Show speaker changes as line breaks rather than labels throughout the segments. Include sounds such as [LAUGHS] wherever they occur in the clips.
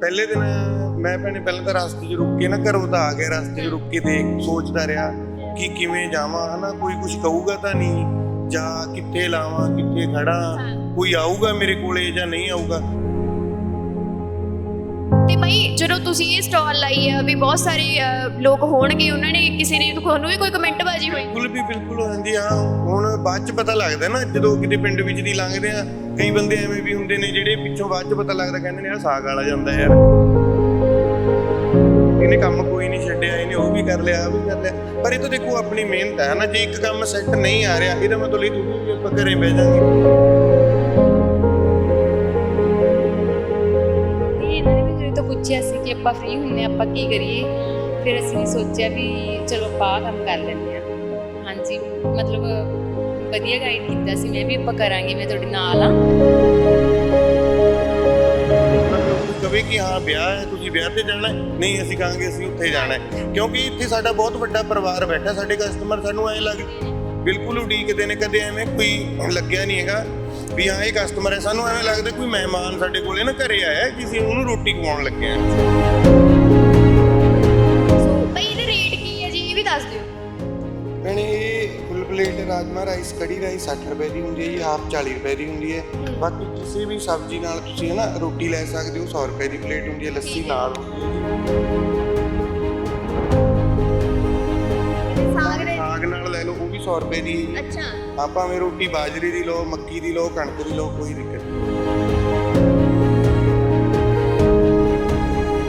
ਪਹਿਲੇ ਦਿਨ ਮੈਂ ਭੈਣੇ ਪਹਿਲਾਂ ਤਾਂ ਰਸਤੇ 'ਚ ਰੁੱਕ ਕੇ ਨਾ ਘਰੋਂ ਤਾਂ ਆ ਗਿਆ, ਰਸਤੇ 'ਚ ਰੁੱਕ ਕੇ ਦੇਖ, ਸੋਚਦਾ ਰਿਹਾ ਕਿ ਕਿਵੇਂ ਜਾਵਾਂ, ਹਨਾ? ਕੋਈ ਕੁਝ ਕਹੂਗਾ ਤਾਂ ਨਹੀਂ, ਜਾਂ ਕਿੱਥੇ ਲਾਵਾਂ, ਕਿੱਥੇ ਖੜਾ, ਕੋਈ ਆਊਗਾ ਮੇਰੇ ਕੋਲੇ ਜਾਂ ਨਹੀਂ ਆਊਗਾ?
ਤੇ ਜਦੋਂ ਤੁਸੀਂ ਇਹ ਸਟਾਲ ਲਾਈ ਆ ਵੀ ਬਹੁਤ ਸਾਰੇ ਅਹ, ਲੋਕ ਹੋਣਗੇ ਉਹਨਾਂ ਨੇ ਕਿਸੇ ਨੇ ਤੁਹਾਨੂੰ ਵੀ ਕੋਈ ਕਮੈਂਟ ਬਾਜੀ ਹੋਈ?
ਬਿਲਕੁਲ ਵੀ ਬਿਲਕੁਲ ਹੋ ਜਾਂਦੀ ਹੁਣ ਬਾਅਦ 'ਚ ਪਤਾ ਲੱਗਦਾ ਨਾ ਜਦੋਂ ਕਿਤੇ ਪਿੰਡ ਵਿੱਚ ਦੀ ਲੰਘਦੇ ਆ ਕਈ ਬੰਦੇ ਐਵੇਂ ਵੀ ਹੁੰਦੇ ਨੇ ਜਿਹੜੇ ਪਿੱਛੋਂ ਬਾਅਦ 'ਚ ਪਤਾ ਲੱਗਦਾ ਕਹਿੰਦੇ ਨੇ ਆ ਸਾਗ ਵਾਲਾ ਜਾਂਦਾ ਯਾਰ। ਇਹਨੇ ਕੰਮ ਕੋਈ ਨਹੀਂ ਛੱਡਿਆ ਇਹਨੇ ਉਹ ਵੀ ਕਰ ਲਿਆ ਉਹ ਵੀ ਕਰ ਲਿਆ। ਪਰ ਇਹ ਤਾਂ ਦੇਖੋ ਆਪਣੀ ਮਿਹਨਤ ਹੈ ਨਾ ਜੇ ਇੱਕ ਕੰਮ ਸੈੱਟ ਨਹੀਂ ਆ ਰਿਹਾ ਇਹਦਾ ਮਤਲਬ ਇਹ ਥੋੜੀ ਵੀ ਆਪਾਂ ਘਰੇ ਬਹਿ ਜਾਾਂਗੇ।
ਜਦੋਂ ਸੀ ਕਿ ਆਪਾਂ ਫ੍ਰੀ ਹੁੰਨੇ ਆਪਾਂ ਕੀ ਕਰੀਏ? ਫਿਰ ਅਸੀਂ ਸੋਚਿਆ ਵੀ ਚਲੋ ਆਪਾਂ ਕੰਮ ਕਰ ਲੈਂਦੇ ਆ ਹਾਂਜੀ, ਮਤਲਬ ਵਧੀਆ ਗਾਈਡ ਕੀਤਾ ਸੀ ਮੈਂ ਵੀ, ਆਪਾਂ ਕਰਾਂਗੇ, ਮੈਂ ਤੁਹਾਡੇ ਨਾਲ ਆ
ਕਵੇ ਕਿ ਹਾਂ, ਵਿਆਹ ਹੈ, ਤੁਸੀਂ ਵਿਆਹ ਤੇ ਜਾਣਾ ਨਹੀਂ, ਅਸੀਂ ਕਹਾਂਗੇ ਅਸੀਂ ਉੱਥੇ ਜਾਣਾ ਕਿਉਂਕਿ ਇੱਥੇ ਸਾਡਾ ਬਹੁਤ ਵੱਡਾ ਪਰਿਵਾਰ ਬੈਠਾ, ਸਾਡੇ ਕਸਟਮਰ ਸਾਨੂੰ ਐਂ ਲੱਗ ਬਿਲਕੁਲ ਉਡੀਕਦੇ ਨੇ, ਕਦੇ ਐਵੇਂ ਕੋਈ ਲੱਗਿਆ ਨਹੀਂ ਹੈਗਾ। ਵੀ ਹਾਂ ਇਹ ਕਸਟਮਰ ਹੈ ਸਾਨੂੰ ਐਵੇਂ ਲੱਗਦਾ ਕੋਈ ਮਹਿਮਾਨ ਸਾਡੇ ਕੋਲੇ ਨਾ ਘਰੇ ਆਇਆ ਹੈ, ਕਿਸੇ ਉਹਨੂੰ ਰੋਟੀ ਖਵਾਉਣ ਲੱਗੇ ਆ।
ਸੋ ਭਾਈ ਇਹਦੇ ਰੇਟ ਕੀ ਹੈ ਜੀ? ਇਹ ਵੀ ਦੱਸ ਦਿਓ।
ਭੈਣੇ ਇਹ full plate rajma rice kadhi rice 60 ਰੁਪਏ ਦੀ ਹੁੰਦੀ ਹੈ ਜੀ ਹਾਫ 40 ਰੁਪਏ ਦੀ ਹੁੰਦੀ ਹੈ। ਬਾਕੀ ਕਿਸੇ ਵੀ ਸਬਜ਼ੀ ਨਾਲ ਤੁਸੀਂ ਹੈ ਨਾ ਰੋਟੀ ਲੈ ਸਕਦੇ ਹੋ 100 ਰੁਪਏ ਦੀ ਪਲੇਟ ਹੁੰਦੀ ਹੈ ਲੱਸੀ ਨਾਲ।
ਸਾਗ ਦੇ
ਸਾਗ ਨਾਲ ਲੈ ਲਓ ਉਹ ਵੀ 100 ਰੁਪਏ ਦੀ
ਅੱਛਾ।
ਆਪਾਂ ਭਾਵੇਂ ਰੋਟੀ ਬਾਜਰੇ ਦੀ ਲਓ ਮੱਕੀ ਦੀ ਲਓ ਕਣਕ ਦੀ ਲਓ ਕੋਈ ਦਿੱਕਤ ਨਹੀਂ।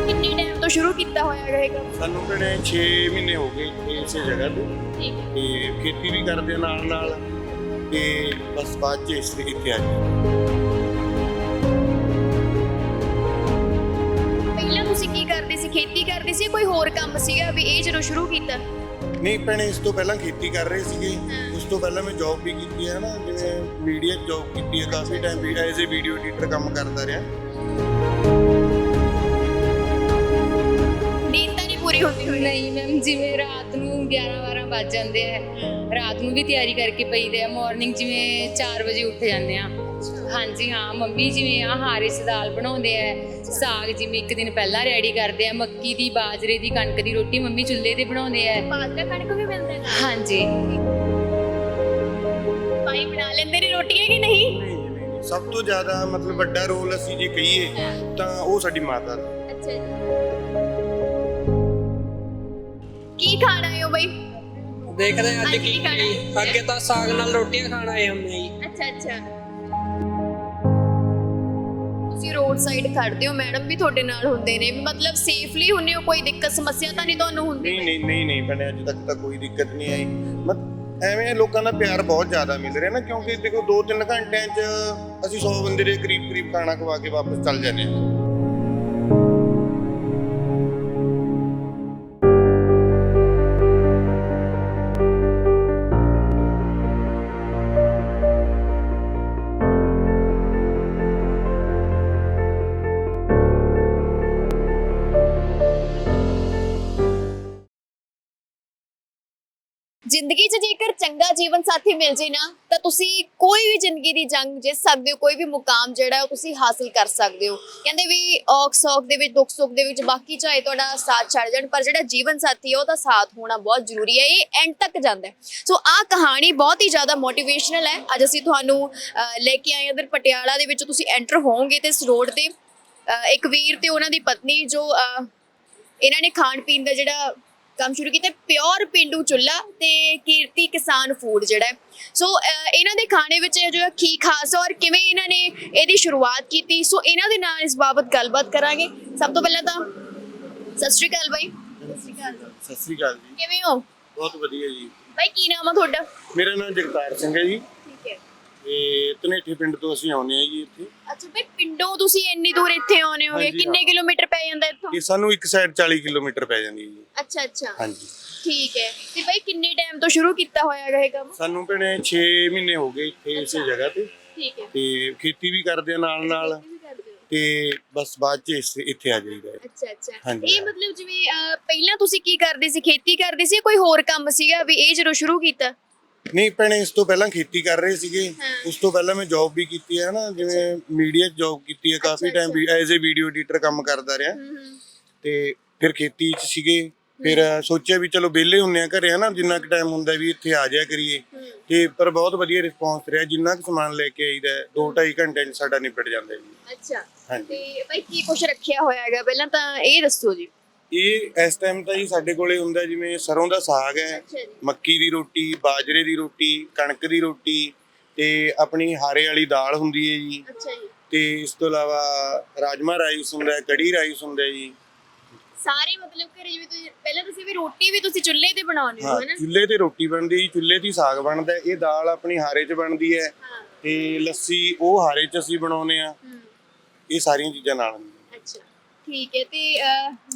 ਕਿੰਨੇ ਟਾਈਮ ਤੋਂ ਸ਼ੁਰੂ ਕੀਤਾ ਹੋਇਆ ਹੈਗਾ ਇਹ ਕੰਮ?
ਸਾਨੂੰ ਕਿਹੜੇ 6 ਮਹੀਨੇ ਹੋ ਗਏ ਇਸੇ ਜਗ੍ਹਾ ਤੇ। ਤੇ ਖੇਤੀ ਵੀ ਕਰਦੇ ਨਾਲ ਨਾਲ ਤੇ ਬਸ ਬਾਅਦ ਚ ਇਸ ਇੱਥੇ ਆ ਗਏ
ਪਹਿਲਾਂ ਤੁਸੀਂ ਕੀ ਕਰਦੇ ਸੀ? ਖੇਤੀ ਕਰਦੇ ਸੀ ਕੋਈ ਹੋਰ ਕੰਮ ਸੀਗਾ ਵੀ ਇਹ ਜਦੋਂ ਸ਼ੁਰੂ ਕੀਤਾ?
ਨਹੀਂ ਭੈਣੇ ਇਸ ਤੋਂ ਪਹਿਲਾਂ ਖੇਤੀ ਕਰ ਰਹੇ ਸੀਗੇ। ਤੋਂ ਪਹਿਲਾਂ ਮੈਂ ਜੌਬ ਵੀ ਕੀਤੀ ਹੈ ਨਾ ਜਿਵੇਂ ਮੀਡੀਆ ਜੌਬ ਕੀਤੀ ਹੈ ਕਾਫੀ ਟਾਈਮ ਵੀ ਐਜ਼ ਅ ਵੀਡੀਓ ਐਡੀਟਰ ਕੰਮ ਕਰਦਾ ਰਿਹਾ।
ਨੀਂਦ ਤਾਂ ਨਹੀਂ ਪੂਰੀ ਹੁੰਦੀ ਹੋਈ
ਨਹੀਂ ਮੈਮ ਜਿਵੇਂ ਰਾਤ ਨੂੰ 11 12 ਵੱਜ ਜਾਂਦੇ ਆ ਰਾਤ ਨੂੰ ਵੀ ਤਿਆਰੀ ਕਰਕੇ ਪਈਦੇ ਆ ਮਾਰਨਿੰਗ ਜਿਵੇਂ 4 ਵਜੇ ਉੱਠ ਜਾਂਦੇ ਆ। ਹਾਂਜੀ ਹਾਂ ਮੰਮੀ ਜਿਵੇਂ ਆ ਹਾਰੇ ਦੀ ਦਾਲ ਬਣਾਉਂਦੇ ਆ ਸਾਗ ਜਿਵੇਂ ਇੱਕ ਦਿਨ ਪਹਿਲਾਂ ਰੈਡੀ ਕਰਦੇ ਆ ਮੱਕੀ ਦੀ ਬਾਜਰੇ ਦੀ ਕਣਕ ਦੀ ਰੋਟੀ ਮੰਮੀ ਚੁੱਲ੍ਹੇ ਤੇ ਬਣਾਉਂਦੇ ਆ।
ਬਾਜਰਾ ਕਣਕ ਵੀ ਮਿਲਦਾ ਹੈ
ਹਾਂਜੀ।
ਭਾਈ ਬਣਾ ਲੈਂਦੇ ਨੇ ਰੋਟੀਆਂ ਕਿ ਨਹੀਂ?
ਨਹੀਂ ਜੀ, ਨਹੀਂ ਨਹੀਂ। ਸਭ ਤੋਂ ਜ਼ਿਆਦਾ ਮਤਲਬ ਵੱਡਾ ਰੋਲ ਅਸੀਂ ਜੇ ਕਹੀਏ ਤਾਂ ਉਹ ਸਾਡੀ ਮਾਤਾ ਦਾ।
ਅੱਛਾ ਜੀ। ਕੀ ਖਾਣਾ ਹੈ ਉਹ ਬਈ?
ਦੇਖਦੇ ਹਾਂ ਅੱਜ
ਅੱਜ
ਕੀ
ਕੀ ਖਾਣਾ?
ਅੱਗੇ ਤਾਂ ਸਾਗ ਨਾਲ ਰੋਟੀਆਂ ਖਾਣ ਆਏ ਹੁੰਦੇ ਆ ਜੀ।
ਅੱਛਾ ਅੱਛਾ। ਤੁਸੀਂ ਰੋਡ ਸਾਈਡ ਖੜਦੇ ਹੋ ਮੈਡਮ ਵੀ ਤੁਹਾਡੇ ਨਾਲ ਹੁੰਦੇ ਨੇ। ਵੀ ਮਤਲਬ ਸੇਫਲੀ ਹੁੰਨੇ ਹੋ ਕੋਈ ਦਿੱਕਤ ਸਮੱਸਿਆ ਤਾਂ ਨਹੀਂ ਤੁਹਾਨੂੰ ਹੁੰਦੀ?
ਨਹੀਂ ਨਹੀਂ ਨਹੀਂ ਨਹੀਂ ਭੈਣੇ ਅੱਜ ਤੱਕ ਤਾਂ ਕੋਈ ਦਿੱਕਤ ਨਹੀਂ ਆਈ। ਮਤ ਐਵੇਂ ਲੋਕਾਂ ਦਾ ਪਿਆਰ ਬਹੁਤ ਜ਼ਿਆਦਾ ਮਿਲ ਰਿਹਾ ਨਾ, ਕਿਉਂਕਿ ਦੇਖੋ 2-3 ਘੰਟਿਆਂ 'ਚ ਅਸੀਂ 100 ਬੰਦੇ ਦੇ ਕਰੀਬ ਕਰੀਬ ਖਾਣਾ ਖਵਾ ਕੇ ਵਾਪਸ ਚੱਲ ਜਾਂਦੇ ਹਾਂ।
ਜ਼ਿੰਦਗੀ 'ਚ ਜੇਕਰ ਚੰਗਾ ਜੀਵਨ ਸਾਥੀ ਮਿਲ ਜੇ ਨਾ, ਤਾਂ ਤੁਸੀਂ ਕੋਈ ਵੀ ਜ਼ਿੰਦਗੀ ਦੀ ਜੰਗ ਜਿੱਤ ਸਕਦੇ ਹੋ, ਕੋਈ ਵੀ ਮੁਕਾਮ ਜਿਹੜਾ ਉਹ ਤੁਸੀਂ ਹਾਸਿਲ ਕਰ ਸਕਦੇ ਹੋ। ਕਹਿੰਦੇ ਵੀ ਔਖ ਸੌਖ ਦੇ ਵਿੱਚ, ਦੁੱਖ ਸੁੱਖ ਦੇ ਵਿੱਚ ਬਾਕੀ ਚਾਹੇ ਤੁਹਾਡਾ ਸਾਥ ਛੱਡ ਜਾਣ, ਪਰ ਜਿਹੜਾ ਜੀਵਨ ਸਾਥੀ ਹੈ ਉਹਦਾ ਸਾਥ ਹੋਣਾ ਬਹੁਤ ਜ਼ਰੂਰੀ ਹੈ, ਇਹ ਐਂਡ ਤੱਕ ਜਾਂਦਾ ਸੋ ਆਹ ਕਹਾਣੀ ਬਹੁਤ ਹੀ ਜ਼ਿਆਦਾ ਮੋਟੀਵੇਸ਼ਨਲ ਹੈ। ਅੱਜ ਅਸੀਂ ਤੁਹਾਨੂੰ ਲੈ ਕੇ ਆਏ ਹਾਂ ਇਧਰ ਪਟਿਆਲਾ ਦੇ ਵਿੱਚ, ਤੁਸੀਂ ਐਂਟਰ ਹੋਵੋਗੇ ਤੇ ਇਸ ਰੋਡ ਤੇ। ਇੱਕ ਵੀਰ ਤੇ ਉਹਨਾਂ ਦੀ ਪਤਨੀ ਜੋ ਇਹਨਾਂ ਨੇ ਖਾਣ ਪੀਣ ਦਾ ਜਿਹੜਾ ਕੰਮ ਸ਼ੁਰੂ ਕੀਤਾ ਪਿਓਰ ਪਿੰਡੂ ਚੁੱਲਾ ਤੇ ਕੀਰਤੀ ਕਿਸਾਨ ਫੂਡ ਜਿਹੜਾ। ਸੋ ਇਹਨਾਂ ਦੇ ਖਾਣੇ ਵਿੱਚ ਜੋ ਕੀ ਖਾਸ ਔਰ ਕਿਵੇਂ ਇਹਨਾਂ ਨੇ ਇਹਦੀ ਸ਼ੁਰੂਆਤ ਕੀਤੀ? ਸੋ ਇਹਨਾਂ ਦੇ ਨਾਲ ਇਸ ਬਾਬਤ ਗੱਲਬਾਤ ਕਰਾਂਗੇ। ਸਭ ਤੋਂ ਪਹਿਲਾਂ ਤਾਂ ਸਤਿ ਸ਼੍ਰੀ ਅਕਾਲ ਬਾਈ। ਸਤਿ ਸ਼੍ਰੀ ਅਕਾਲ
ਸਤਿ ਸ੍ਰੀ ਅਕਾਲ ਜੀ।
ਕਿਵੇਂ ਹੋ?
ਬਹੁਤ ਵਧੀਆ ਜੀ।
ਬਾਈ ਕੀ ਨਾਮ ਆ ਤੁਹਾਡਾ?
ਮੇਰਾ ਨਾਮ ਜਗਤਾਰ ਸਿੰਘ ਹੈ ਜੀ। ਤੇ ਧਨੇਠੇ ਪਿੰਡ ਤੋਂ ਅਸੀਂ ਆਉਂਦੇ ਆ ਜੀ ਇੱਥੇ।
ਅੱਛਾ ਬਾਈ ਪਿੰਡੋਂ ਤੁਸੀਂ ਇੰਨੀ ਦੂਰ ਇੱਥੇ ਆਉਨੇ ਹੋਗੇ
ਹਾਂਜੀ,
ਕਿੰਨੇ
ਹਾਂ।
ਕਿਲੋਮੀਟਰ ਪੈ ਜਾਂਦਾ ਇੱਥੋਂ?
ਇਹ ਸਾਨੂੰ ਇੱਕ ਸਾਈਡ 40 ਕਿਲੋਮੀਟਰ ਪੈ ਜਾਂਦੀ ਹੈ ਜੀ।
ਅੱਛਾ ਅੱਛਾ।
ਹਾਂਜੀ।
ਠੀਕ ਹੈ। ਤੇ ਬਾਈ ਕਿੰਨੇ ਟਾਈਮ ਤੋਂ ਸ਼ੁਰੂ ਕੀਤਾ ਹੋਇਆ ਹੈਗਾ ਇਹ ਕੰਮ?
ਸਾਨੂੰ ਭੈਣੇ 6 ਮਹੀਨੇ ਹੋ ਗਏ ਇੱਥੇ ਇਸੇ ਜਗ੍ਹਾ ਤੇ।
ਠੀਕ ਹੈ।
ਤੇ ਖੇਤੀ ਵੀ ਕਰਦੇ ਆ ਨਾਲ ਨਾਲ।
ਕਰਦੇ ਹੋ?
ਤੇ ਬਸ ਬਾਅਦ ਚ ਇਸ- ਇੱਥੇ ਆ ਜਾਈਦਾ ਹੈ।
ਅੱਛਾ ਅੱਛਾ।
ਹਾਂਜੀ,
ਇਹ
ਹਾਂ।
ਮਤਲਬ ਜਿਵੇਂ ਅਹ, ਪਹਿਲਾਂ ਤੁਸੀਂ ਕੀ ਕਰਦੇ ਸੀ? ਖੇਤੀ ਕਰਦੇ ਸੀ ਜਾਂ ਕੋਈ ਹੋਰ ਕੰਮ ਸੀਗਾ ਵੀ ਇਹ ਜਦੋਂ ਸ਼ੁਰੂ ਕੀਤਾ?
ਨਹੀਂ ਭੈਣੇ ਇਸ ਤੋਂ ਪਹਿਲਾਂ ਖੇਤੀ ਕਰ ਰਹੇ ਸੀਗੇ। ਉਸ ਤੋਂ ਪਹਿਲਾਂ ਮੈਂ ਜੌਬ ਵੀ ਕੀਤੀ ਹੈ ਨਾ ਜਿਵੇਂ ਮੀਡੀਆ 'ਚ ਜੌਬ ਕੀਤੀ ਹੈ ਕਾਫੀ ਟਾਈਮ ਵੀ ਐਜ਼ ਅ ਵੀਡੀਓ ਐਡੀਟਰ ਕੰਮ ਕਰਦਾ ਰਿਹਾ। ਤੇ ਫਿਰ ਖੇਤੀ 'ਚ ਸੀਗੇ। ਫਿਰ ਸੋਚਿਆ ਵੀ ਚਲੋ ਵਿਹਲੇ ਹੁੰਨੇ ਆ ਘਰੇ ਹਨਾ ਜਿੰਨਾ ਕੁ ਟਾਈਮ ਹੁੰਦਾ ਵੀ ਇੱਥੇ ਆ ਜਾਇਆ ਕਰੀਏ। ਤੇ ਪਰ ਬਹੁਤ ਵਧੀਆ ਰਿਸਪੌਂਸ ਰਿਹਾ ਜਿੰਨਾ ਕੁ ਸਮਾਨ ਲੈ ਕੇ ਆਈਦਾ 2.5 ਘੰਟੇ 'ਚ ਸਾਡਾ ਨਿਪਟ ਜਾਂਦਾ ਜੀ।
ਅੱਛਾ। ਤੇ ਭਾਈ ਕੀ ਕੁਛ ਰੱਖਿਆ ਹੋਇਆ ਹੈਗਾ? ਪਹਿਲਾਂ ਤਾਂ ਇਹ ਦੱਸੋ ਜੀ।
ਇਹ ਇਸ ਟਾਈਮ ਤਾਂ ਜੀ ਸਾਡੇ ਕੋਲੇ ਹੁੰਦਾ ਜਿਵੇਂ ਸਰੋਂ ਦਾ ਸਾਗ ਹੈ ਮੱਕੀ ਦੀ ਰੋਟੀ ਬਾਜਰੇ ਦੀ ਰੋਟੀ ਕਣਕ ਦੀ ਰੋਟੀ ਤੇ ਆਪਣੀ ਹਾਰੇ ਵਾਲੀ ਦਾਲ ਹੁੰਦੀ ਹੈ ਜੀ।
ਅੱਛਾ ਜੀ।
ਤੇ ਇਸ ਤੋਂ ਇਲਾਵਾ ਰਾਜਮਾ ਰਾਈਸ ਹੁੰਦਾ ਹੈ ਕੜੀ ਰਾਈਸ ਹੁੰਦਾ ਹੈ ਜੀ।
ਸਾਰੇ ਮਤਲਬ ਘਰੇ ਜਿਵੇਂ ਤੁਸੀਂ ਪਹਿਲਾਂ ਤੁਸੀਂ ਵੀ ਰੋਟੀ ਵੀ ਤੁਸੀਂ ਚੁੱਲ੍ਹੇ ਤੇ ਬਣਾਉਂਦੇ ਹੋ
ਹਾਂ
ਹੈਨਾ?
ਚੁੱਲ੍ਹੇ ਤੇ ਰੋਟੀ ਬਣਦੀ ਹੈ ਚੁੱਲ੍ਹੇ ਦੀ ਸਾਗ ਬਣਦਾ। ਇਹ ਦਾਲ ਆਪਣੀ ਹਾਰੇ 'ਚ ਬਣਦੀ ਹੈ ਤੇ ਲੱਸੀ ਉਹ ਹਾਰੇ 'ਚ ਅਸੀਂ ਬਣਾਉਨੇ ਆ ਇਹ ਸਾਰੀਆਂ ਚੀਜ਼ਾਂ ਨਾਲ
ਅੱਛਾ ਠੀਕ ਹੈ ਤੇ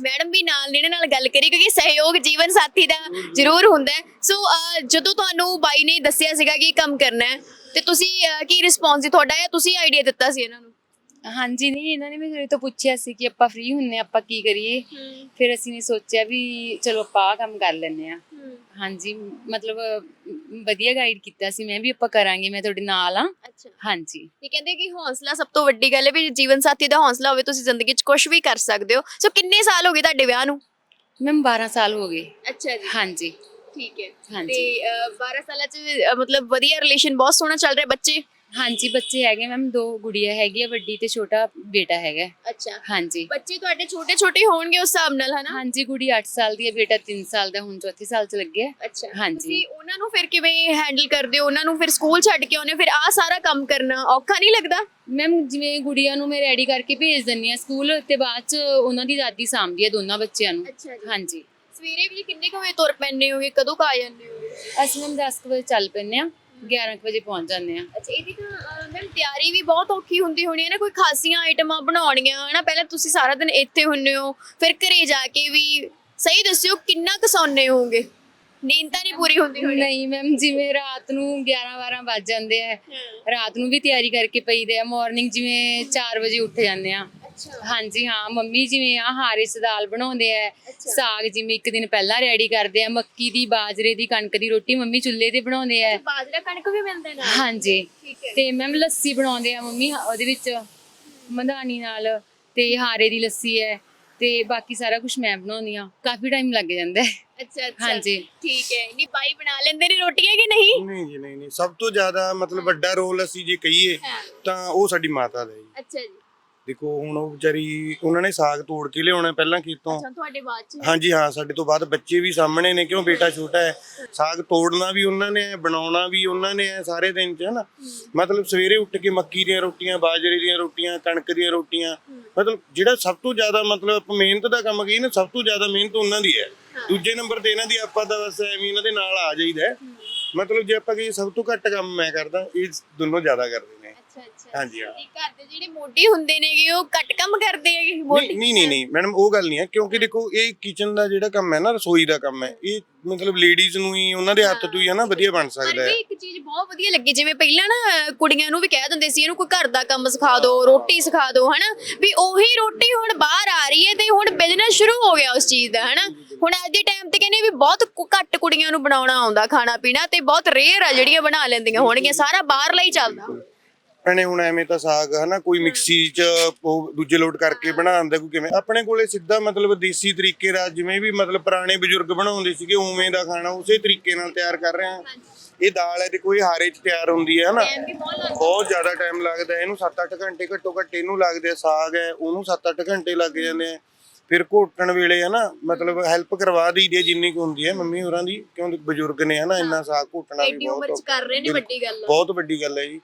ਮੈਡਮ ਵੀ ਨਾਲ ਨੇ ਇਹਨਾਂ ਨਾਲ ਗੱਲ ਕਰੀ ਕਿਉਂਕਿ ਸਹਿਯੋਗ ਜੀਵਨ ਸਾਥੀ ਦਾ ਜ਼ਰੂਰ ਹੁੰਦਾ ਹੈ। ਸੋ ਅਹ, ਜਦੋਂ ਤੁਹਾਨੂੰ ਬਾਈ ਨੇ ਦੱਸਿਆ ਸੀਗਾ ਕਿ ਇਹ ਕੰਮ ਕਰਨਾ ਹੈ ਤੇ ਤੁਸੀਂ ਅਹ, ਕੀ ਰਿਸਪੌਂਸ ਸੀ ਤੁਹਾਡਾ ਜਾਂ ਤੁਸੀਂ ਆਈਡੀਆ ਦਿੱਤਾ ਸੀ ਇਹਨਾਂ ਨੂੰ?
ਹਾਂਜੀ ਨਹੀਂ ਇਹਨਾਂ ਨੇ ਮੇਰੇ ਤੋਂ ਪੁੱਛਿਆ ਸੀ ਕਿ ਆਪਾਂ ਫ੍ਰੀ ਹੁੰਨੇ ਆਪਾਂ ਕੀ ਕਰੀਏ? ਫਿਰ ਅਸੀਂ ਨੇ ਸੋਚਿਆ ਵੀ ਚਲੋ ਆਪਾਂ ਆਹ ਕੰਮ ਕਰ ਲੈਨੇ ਆ। ਹਾਂਜੀ ਮਤਲਬ ਵਧੀਆ ਗਾਈਡ ਕੀਤਾ ਸੀ ਮੈਂ ਵੀ ਆਪਾਂ ਕਰਾਂਗੇ ਮੈਂ ਤੁਹਾਡੇ ਨਾਲ ਆ
ਅੱਛਾ।
ਹਾਂਜੀ।
ਇਹ ਕਹਿੰਦੇ ਕਿ ਹੌਸਲਾ ਸਭ ਤੋਂ ਵੱਡੀ ਗੱਲ ਹੈ ਵੀ ਜੀਵਨ ਸਾਥੀ ਦਾ ਹੌਸਲਾ ਹੋਵੇ ਤੁਸੀਂ ਜ਼ਿੰਦਗੀ 'ਚ ਕੁਝ ਵੀ ਕਰ ਸਕਦੇ ਹੋ। ਸੋ ਕਿੰਨੇ ਸਾਲ ਹੋ ਗਏ ਤੁਹਾਡੇ ਵਿਆਹ ਨੂੰ?
ਮੈਮ 12 ਸਾਲ ਹੋ ਗਏ।
ਅੱਛਾ ਜੀ।
ਹਾਂਜੀ।
ਠੀਕ ਹੈ।
ਹਾਂਜੀ।
ਤੇ ਅਹ, 12 ਸਾਲਾਂ 'ਚ ਮਤਲਬ ਵਧੀਆ ਰਿਲੇਸ਼ਨ ਬਹੁਤ ਸੋਹਣਾ ਚੱਲ ਰਿਹਾ ਬੱਚੇ?
ਹਾਂਜੀ ਬੱਚੇ ਹੈਗੇ ਮੈਮ ਦੋ ਗੁੜੀਆ ਹੈਗੀ ਆ ਵੱਡੀ ਤੇ ਛੋਟਾ ਬੇਟਾ ਹੈਗਾ।
ਅੱਛਾ।
ਹਾਂਜੀ।
ਬੱਚੇ ਤੁਹਾਡੇ ਛੋਟੇ ਛੋਟੇ ਹੋਣਗੇ ਉਸ ਹਿਸਾਬ ਨਾਲ ਹਨਾ?
ਹਾਂਜੀ ਗੁੜੀ 8 ਸਾਲ ਦੀ ਹੈ ਬੇਟਾ 3 ਸਾਲ ਦਾ ਹੁਣ ਚੌਥੇ ਸਾਲ ਚ ਲੱਗਿਆ
ਅੱਛਾ।
ਹਾਂਜੀ।
ਤੁਸੀਂ ਉਹਨਾਂ ਨੂੰ ਫਿਰ ਕਿਵੇਂ ਹੈਂਡਲ ਕਰਦੇ ਹੋ? ਉਹਨਾਂ ਨੂੰ ਫਿਰ ਸਕੂਲ ਛੱਡ ਕੇ ਆਉਨੇ ਫਿਰ ਆਹ ਸਾਰਾ ਕੰਮ ਕਰਨਾ ਔਖਾ ਨਹੀਂ ਲੱਗਦਾ?
ਮੈਮ ਜਿਵੇਂ ਗੁੜੀਆਂ ਨੂੰ ਮੈਂ ਰੈਡੀ ਕਰਕੇ ਭੇਜ ਦਿੰਨੀ ਆ ਸਕੂਲ ਤੇ ਬਾਅਦ ਚ ਉਹਨਾਂ ਦੀ ਦਾਦੀ ਸਾਂਭਦੀ ਹੈ ਦੋਨਾਂ ਬੱਚਿਆਂ ਨੂੰ।
ਅੱਛਾ ਜੀ।
ਹਾਂਜੀ।
ਸਵੇਰੇ ਵੀ ਕਿੰਨੇ ਕੁ ਵਜੇ ਤੁਰ ਪੈਂਦੇ ਹੋਗੇ? ਕਦੋਂ ਕਾ ਜਾਂਦੇ ਹੋ
ਅਸੀਂ ਮੈਮ 10 ਕੁ ਵਜੇ ਚੱਲ ਪੈਂਦੇ ਆ। 11 ਕੁ ਵਜੇ ਪਹੁੰਚ ਜਾਂਦੇ ਆ
ਅੱਛਾ ਇਹਦੀ ਤਾਂ ਮੈਮ ਤਿਆਰੀ ਵੀ ਬਹੁਤ ਔਖੀ ਹੁੰਦੀ ਹੋਣੀ ਹੈ ਨਾ ਕੋਈ ਖਾਸੀਆਂ ਆਈਟਮਾਂ ਬਣਾਉਣੀਆਂ ਹਨਾ? ਪਹਿਲਾਂ ਤੁਸੀਂ ਸਾਰਾ ਦਿਨ ਇੱਥੇ ਹੁੰਨੇ ਹੋ ਫਿਰ ਘਰੇ ਜਾ ਕੇ ਵੀ ਸਹੀ ਦੱਸਿਓ ਕਿੰਨਾ ਕੁ ਸੌਂਦੇ ਹੋਗੇ ਨੀਂਦ ਤਾਂ ਨਹੀਂ ਪੂਰੀ ਹੁੰਦੀ ਹੋਣੀ।
ਨਹੀਂ ਮੈਮ ਜਿਵੇਂ ਰਾਤ ਨੂੰ 11 12 ਵੱਜ ਜਾਂਦੇ ਆ ਰਾਤ ਨੂੰ ਵੀ ਤਿਆਰੀ ਕਰਕੇ ਪਈਦੇ ਆ ਮਾਰਨਿੰਗ ਜਿਵੇਂ 4 ਵਜੇ ਉੱਠ ਜਾਂਦੇ ਆ।
ਅੱਛਾ।
ਹਾਂਜੀ ਹਾਂ ਮੰਮੀ ਜਿਵੇਂ ਆ ਹਾਰੇ ਚ ਦਾਲ ਬਣਾਉਂਦੇ ਆ। ਸਾਗ ਜਿਵੇਂ ਇੱਕ ਦਿਨ ਪਹਿਲਾਂ ਰੈਡੀ ਕਰਦੇ ਆ ਮੱਕੀ ਦੀ ਬਾਜਰੇ ਦੀ ਕਣਕ ਦੀ ਰੋਟੀ ਮੰਮੀ ਚੁੱਲ੍ਹੇ ਤੇ ਬਣਾਉਂਦੇ ਆ।
ਬਾਜਰਾ ਕਣਕ ਵੀ ਮਿਲਦੇ ਨਾ
ਹਾਂਜੀ।
ਠੀਕ ਹੈ।
ਤੇ ਮੈਮ ਲੱਸੀ ਬਣਾਉਂਦੇ ਆ ਮੰਮੀ ਉਹਦੇ ਵਿੱਚ ਮਧਾਨੀ ਨਾਲ ਤੇ ਹਾਰੇ ਦੀ ਲੱਸੀ ਹੈ ਤੇ ਬਾਕੀ ਸਾਰਾ ਕੁਝ ਮੈਂ ਬਣਾਉਂਦੀ ਆ ਕਾਫੀ ਟਾਈਮ ਲੱਗ ਜਾਂਦਾ ਹੈ।
ਅੱਛਾ ਅੱਛਾ।
ਹਾਂਜੀ।
ਠੀਕ ਹੈ। ਨਹੀਂ ਬਾਈ ਬਣਾ ਲੈਂਦੇ ਨੇ ਰੋਟੀਆਂ ਕਿ ਨਹੀਂ?
ਨਹੀਂ ਜੀ ਨਹੀਂ ਨਹੀਂ। ਸਭ ਤੋਂ ਜ਼ਿਆਦਾ ਮਤਲਬ ਵੱਡਾ ਰੋਲ ਅਸੀਂ ਜੇ ਕਹੀਏ ਤਾਂ ਉਹ ਸਾਡੀ ਮਾਤਾ ਦਾ ਹੈ ਜੀ।
ਅੱਛਾ ਜੀ।
ਦੇਖੋ ਹੁਣ ਉਹ ਵਿਚਾਰੀ ਉਹਨਾਂ ਨੇ ਸਾਗ ਤੋੜ ਕੇ ਲਿਆਉਣਾ ਪਹਿਲਾਂ ਖੇਤੋਂ।
ਅੱਛਾ ਤੁਹਾਡੇ ਬਾਅਦ ਚ?
ਹਾਂਜੀ ਹਾਂ ਸਾਡੇ ਤੋਂ ਬਾਅਦ ਬੱਚੇ ਵੀ ਸਾਹਮਣੇ ਨੇ ਕਿਉਂ ਬੇਟਾ ਛੋਟਾ ਹੈ? ਸਾਗ ਤੋੜਨਾ ਵੀ ਉਹਨਾਂ ਨੇ ਹੈ ਬਣਾਉਣਾ ਵੀ ਉਹਨਾਂ ਨੇ ਹੈ ਸਾਰੇ ਦਿਨ ਚ ਹਨਾ? ਮਤਲਬ ਸਵੇਰੇ ਉੱਠ ਕੇ ਮੱਕੀ ਦੀਆਂ ਰੋਟੀਆਂ ਬਾਜਰੇ ਦੀਆਂ ਰੋਟੀਆਂ ਕਣਕ ਦੀਆਂ ਰੋਟੀਆਂ ਮਤਲਬ ਜਿਹੜਾ ਸਭ ਤੋਂ ਜ਼ਿਆਦਾ ਮਤਲਬ ਆਪਾਂ ਮਿਹਨਤ ਦਾ ਕੰਮ ਕਹੀਏ ਨਾ ਸਭ ਤੋਂ ਜ਼ਿਆਦਾ ਮਿਹਨਤ ਉਹਨਾਂ ਦੀ ਹੈ। ਦੂਜੇ ਨੰਬਰ ਤੇ ਇਹਨਾਂ ਦੀ ਆਪਾਂ ਤਾਂ ਬਸ ਐਵੇਂ ਇਹਨਾਂ ਦੇ ਨਾਲ ਆ ਜਾਈਦਾ। ਮਤਲਬ ਜੇ ਆਪਾਂ ਕਹੀਏ ਸਭ ਤੋਂ ਘੱਟ ਕੰਮ ਮੈਂ ਕਰਦਾ ਇਹ ਦੋਨੋਂ ਜ਼ਿਆਦਾ ਕਰਦੇ
ਅੱਛਾ ਅੱਛਾ।
ਹਾਂਜੀ ਹਾਂ।
ਇਹ ਘਰ ਦੇ ਜਿਹੜੇ ਮੋਢੀ ਹੁੰਦੇ ਨੇਗੇ ਉਹ ਘੱਟ ਕੰਮ ਕਰਦੇ ਹੈਗੇ ਮੋਢੀ?
ਨਹੀਂ ਨਹੀਂ ਨਹੀਂ ਨਹੀਂ ਮੈਡਮ ਉਹ ਗੱਲ ਨਹੀਂ ਹੈ ਕਿਉਂਕਿ ਦੇਖੋ ਇਹ ਕਿਚਨ ਦਾ ਜਿਹੜਾ ਕੰਮ ਹੈ ਨਾ ਰਸੋਈ ਦਾ ਕੰਮ ਹੈ ਇਹ ਮਤਲਬ ਲੇਡੀਜ਼ ਨੂੰ ਹੀ ਉਹਨਾਂ ਦੇ ਹੱਥ ਤੋਂ ਹੀ ਹੈ ਨਾ ਵਧੀਆ ਬਣ
ਪਰ
ਸਕਦਾ ਹੈ।
ਵੀ ਇੱਕ ਚੀਜ਼ ਬਹੁਤ ਵਧੀਆ ਲੱਗੀ ਜਿਵੇਂ ਪਹਿਲਾਂ ਨਾ ਅਹ, ਕੁੜੀਆਂ ਨੂੰ ਵੀ ਕਹਿ ਦਿੰਦੇ ਸੀ ਇਹਨੂੰ ਕੋਈ ਘਰ ਦਾ ਕੰਮ ਸਿਖਾ ਦਿਓ ਰੋਟੀ ਸਿਖਾ ਦਿਓ ਹਨਾ? ਵੀ ਉਹੀ ਰੋਟੀ ਹੁਣ ਬਾਹਰ ਆ ਰਹੀ ਹੈ ਤੇ ਹੁਣ ਬਿਜ਼ਨਸ ਸ਼ੁਰੂ ਹੋ ਗਿਆ ਉਸ ਚੀਜ਼ ਦਾ ਹਨਾ? ਹੁਣ ਅੱਜ ਦੇ ਟਾਈਮ ਤੇ ਕਹਿੰਦੇ ਵੀ ਬਹੁਤ ਕੁ- ਘੱਟ ਕੁੜੀਆਂ ਨੂੰ ਬਣਾਉਣਾ ਆਉਂਦਾ ਖਾਣਾ ਪੀਣਾ ਤੇ ਬਹੁਤ ਰੇਅਰ ਆ ਜਿਹੜੀਆਂ ਬਣਾ ਲੈਂਦੀਆਂ ਹੋਣਗੀਆਂ ਸਾਰਾ ਬਾਹਰਲਾ ਹੀ ਚੱਲਦਾ।
ਭੈਣੇ ਹੁਣ ਐਵੇਂ ਤਾਂ ਸਾਗ ਹਨਾ ਕੋਈ ਮਿਕਸੀ ਚ ਉਹ ਦੂਜੇ ਲੋਟ ਕਰਕੇ ਬਣਾਉਂਦਾ ਕੋਈ ਕਿਵੇਂ? ਆਪਣੇ ਕੋਲੇ ਸਿੱਧਾ ਮਤਲਬ ਦੇਸੀ ਤਰੀਕੇ ਦਾ ਜਿਵੇਂ ਵੀ ਮਤਲਬ ਪੁਰਾਣੇ ਬਜ਼ੁਰਗ ਬਣਾਉਂਦੇ ਸੀਗੇ ਉਵੇਂ ਦਾ ਖਾਣਾ ਉਸੇ ਤਰੀਕੇ ਨਾਲ ਤਿਆਰ ਕਰ ਰਹੇ ਹਾਂ ਇਹ ਦਾਲ ਹੈ ਦੇਖੋ ਇਹ ਹਾਰੇ ਚ ਤਿਆਰ ਹੁੰਦੀ ਹੈ ਹਨਾ।
ਬਹੁਤ
ਜ਼ਿਆਦਾ ਟਾਈਮ ਲੱਗਦਾ ਇਹਨੂੰ 7-8 ਘੰਟੇ ਘੱਟੋ ਘੱਟ ਇਹਨੂੰ ਲੱਗਦੇ ਆ ਸਾਗ ਹੈ ਉਹਨੂੰ 7-8 ਘੰਟੇ ਲੱਗ ਜਾਂਦੇ ਆ। ਫਿਰ ਘੋਟਣ ਵੇਲੇ ਹੈ ਨਾ ਮਤਲਬ ਹੈਲਪ ਕਰਵਾ ਦਈਦੀ ਜਿੰਨੀ ਕੁ ਹੁੰਦੀ ਹੈ। ਮੰਮੀ ਹੋਰਾਂ ਦੀ ਕਿਉਂਕਿ ਬਜ਼ੁਰਗ ਨੇ ਹੈ ਨਾ ਇੰਨਾ ਸਾਗ ਘੋਟਣਾ ਵੀ ਬਹੁਤ। ਬਹੁਤ ਵੱਡੀ ਗੱਲ ਹੈ ਜੀ।